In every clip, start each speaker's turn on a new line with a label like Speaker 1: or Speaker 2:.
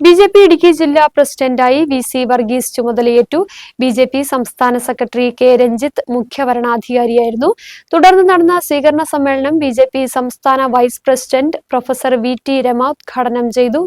Speaker 1: B J P Idukki ജില്ലാ പ്രസിഡന്റായി V C Varghese ചുമതലയേറ്റു. ബി ജെ പി സംസ്ഥാന സെക്രട്ടറി കെ രഞ്ജിത്ത് മുഖ്യവരണാധികാരിയായിരുന്നു. തുടർന്ന് നടന്ന സ്വീകരണ സമ്മേളനം ബി ജെ പി സംസ്ഥാന vice president professor V T Rama ഉദ്ഘാടനം ചെയ്തു.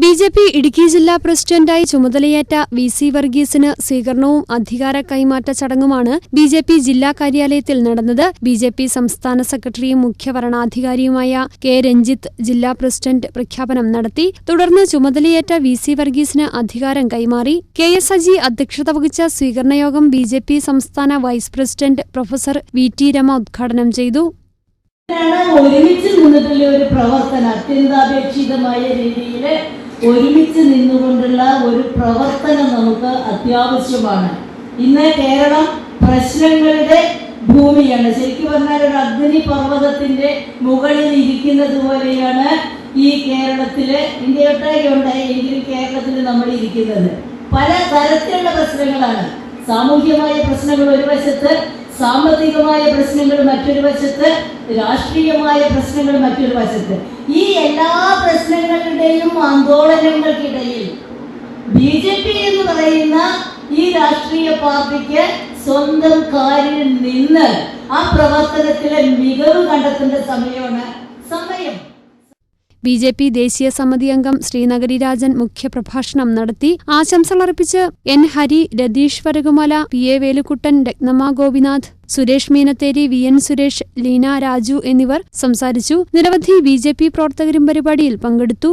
Speaker 1: ബി ജെ പി ഇടുക്കി ജില്ലാ പ്രസിഡന്റായി ചുമതലയേറ്റ വി സി വർഗീസിന് സ്വീകരണവും അധികാര കൈമാറ്റ ചടങ്ങുമാണ് ബി ജെ പി ജില്ലാ കാര്യാലയത്തിൽ നടന്നത്. ബി ജെ പി സംസ്ഥാന സെക്രട്ടറിയും മുഖ്യവരണാധികാരിയുമായ കെ രഞ്ജിത്ത് ജില്ലാ പ്രസിഡന്റ് പ്രഖ്യാപനം നടത്തി. തുടർന്ന് ചുമതലയേറ്റ വി സി വർഗീസിന് അധികാരം കൈമാറി. കെ എസ് അജി അധ്യക്ഷത വഹിച്ച സ്വീകരണയോഗം ബി ജെ പി സംസ്ഥാന vice president professor V T Rama ഉദ്ഘാടനം ചെയ്തു.
Speaker 2: ഒരുമിച്ച് നിന്നിട്ടുള്ള ഒരു പ്രവർത്തനം അത്യന്താപേക്ഷിതമായ രീതിയിൽ ഒരുമിച്ച് നിന്നുകൊണ്ടുള്ള ഒരു പ്രവർത്തനം നമുക്ക് അത്യാവശ്യമാണ്. ഇന്ന് കേരളം പ്രശ്നങ്ങളുടെ ഭൂമിയാണ്. ശരിക്കും പറഞ്ഞാൽ ഒരു അഗ്നി പർവതത്തിന്റെ മുകളിൽ ഇരിക്കുന്നത് പോലെയാണ് ഈ കേരളത്തിൽ ഇന്ത്യയൊട്ടാകെ ഉണ്ടായി എങ്കിലും കേരളത്തിൽ നമ്മൾ ഇരിക്കുന്നത്. പല തരത്തിലുള്ള പ്രശ്നങ്ങളാണ്. സാമൂഹ്യമായ പ്രശ്നങ്ങൾ ഒരു വശത്ത് സാമ്പത്തികമായ പ്രശ്നങ്ങൾ മറ്റൊരു വശത്ത് രാഷ്ട്രീയമായ പ്രശ്നങ്ങൾ മറ്റൊരു വശത്ത്. ഈ എല്ലാ പ്രശ്നങ്ങളുടെയും ആന്തോളനങ്ങൾക്കിടയിൽ ബി ജെ പി എന്ന് പറയുന്ന ഈ രാഷ്ട്രീയ പാർട്ടിക്ക് സ്വന്തം കാലിൽ നിന്ന് ആ പ്രവർത്തനത്തിലെ മികവ് കണ്ടെത്തേണ്ട സമയമാണ് സമയം.
Speaker 1: ബി ജെ പി ദേശീയ സമിതി അംഗം ശ്രീനഗരി രാജൻ മുഖ്യപ്രഭാഷണം നടത്തി ആശംസകളർപ്പിച്ച് N Hari Ratheesh Varakumala P A Velukkuttan Rathnama Gopinath Suresh Meenatheri V N Suresh Leena Raju എന്നിവർ സംസാരിച്ചു. നിരവധി ബി പ്രവർത്തകരും പരിപാടിയിൽ പങ്കെടുത്തു.